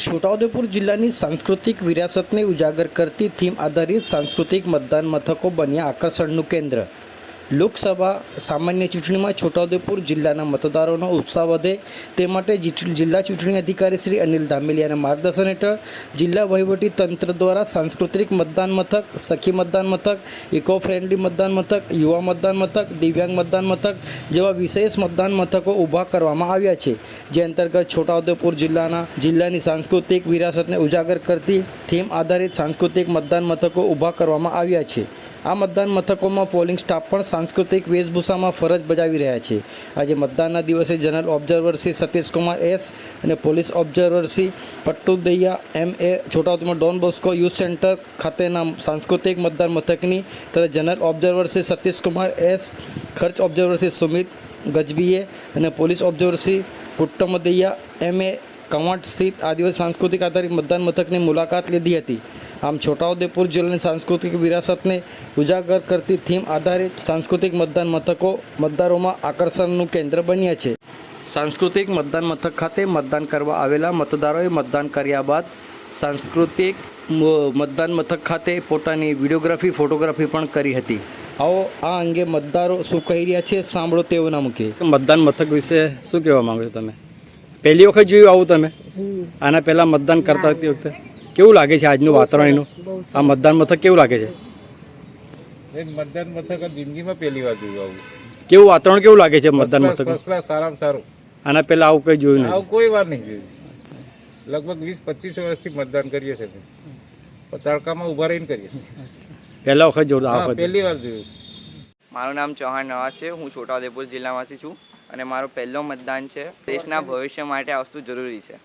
છોટાઉદેપુર જિલ્લાની સાંસ્કૃતિક વિરાસતને ઉજાગર કરતી થીમ આધારિત સાંસ્કૃતિક મતદાન મથકો બન્યા આકર્ષણનું કેન્દ્ર. લોકસભા સામાન્ય ચૂંટણીમાં છોટાઉદેપુર જિલ્લાના મતદારોનો ઉત્સાહ વધે તે માટે જિલ્લા ચૂંટણી અધિકારી શ્રી અનિલ ધામેલિયાના માર્ગદર્શન હેઠળ જિલ્લા વહીવટી તંત્ર દ્વારા સાંસ્કૃતિક મતદાન મથક, સખી મતદાન મથક ઇકો ફ્રેન્ડલી મતદાન મથક, યુવા મતદાન મથક, દિવ્યાંગ મતદાન મથક જેવા વિશેષ મતદાન મથકો ઊભા કરવામાં આવ્યા છે. જે અંતર્ગત છોટાઉદેપુર જિલ્લાના, જિલ્લાની સાંસ્કૃતિક વિરાસતને ઉજાગર કરતી થીમ આધારિત સાંસ્કૃતિક મતદાન મથકો ઊભા કરવામાં આવ્યા છે. આ મતદાન મથકોમાં પોલિંગ સ્ટાફ પણ સાંસ્કૃતિક વેશભૂષામાં ફરજ બજાવી રહ્યા છે. આજે મતદાનના દિવસે general observer Shri Satishkumar S અને police observer Shri Pattu Daiya M A Chhotaudepur Don Bosco youth centre ખાતેના સાંસ્કૃતિક મતદાન મથકની તથા general observer Shri Satishkumar S, ખર્ચ ઓબ્ઝર્વર શ્રી સુમિત ગજબીએ અને police observer Shri Puttamadaiya M A Kawant સ્થિત આદિવાસી સાંસ્કૃતિક આધારિત મતદાન મથકની મુલાકાત લીધી હતી. આમ છોટાઉદેપુર જિલ્લાની સાંસ્કૃતિક વિરાસતને ઉજાગર કરતી થીમ આધારિત સાંસ્કૃતિક મતદાન મથકો મતદારોમાં આકર્ષણનું કેન્દ્ર બન્યા છે. સાંસ્કૃતિક મતદાન મથક ખાતે મતદાન કરવા આવેલા મતદારોએ મતદાન કર્યા બાદ સાંસ્કૃતિક મતદાન મથક ખાતે પોતાની વિડીયોગ્રાફી ફોટોગ્રાફી પણ કરી હતી. આવો આ અંગે મતદારો શું કહી રહ્યા છે સાંભળો તેઓના મુખે. મતદાન મથક વિશે શું કહેવા માંગો છો તમે? પહેલી વખત જોયું આવું તમે? આના પહેલાં મતદાન કરતા હતી વખતે? કેવું લાગે છે આજનું વાતાવરણ એનું આ મતદાન મથક કેવું લાગે છે? મતદાન મથક જિંદગીમાં પહેલી વાર જોયું આવું. કેવું વાતાવરણ કેવું લાગે છે મતદાન મથક સારામાં સારું. આના પહેલા આવું કઈ જોયું આવું કોઈ વાર નહીં જોયું. લગભગ વીસ પચીસ વર્ષથી મતદાન કરીએ છીએ તડકામાં ઊભા રહીને કરીએ પહેલા વખત જોયું આ પહેલી વાર જોયું. મારું નામ ચૌહાણ નવાજ છે. હું છોટાઉદેપુર જિલ્લામાંથી છું. અને મારું પહેલો મતદાન છે. દેશના ભવિષ્ય માટે આ વસ્તુ જરૂરી છે.